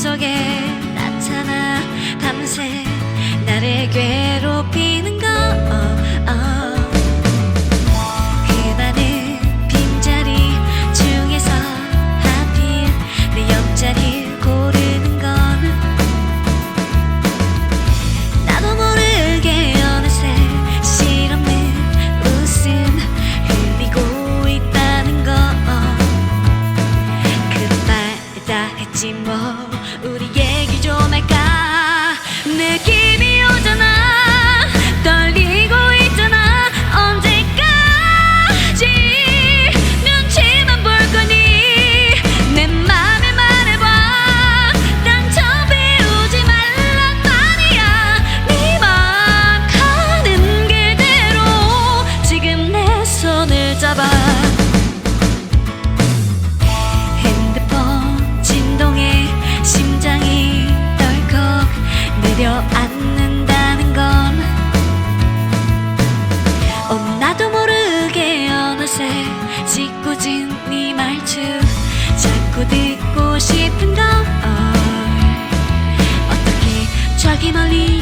속에 나타나 밤새 나를 괴 봐. 핸드폰 진동에 심장이 덜컥 내려앉는다는 건 어, 나도 모르게 어느새 짓궂은 네 말투 자꾸 듣고 싶은 걸. 어떻게 저기 멀리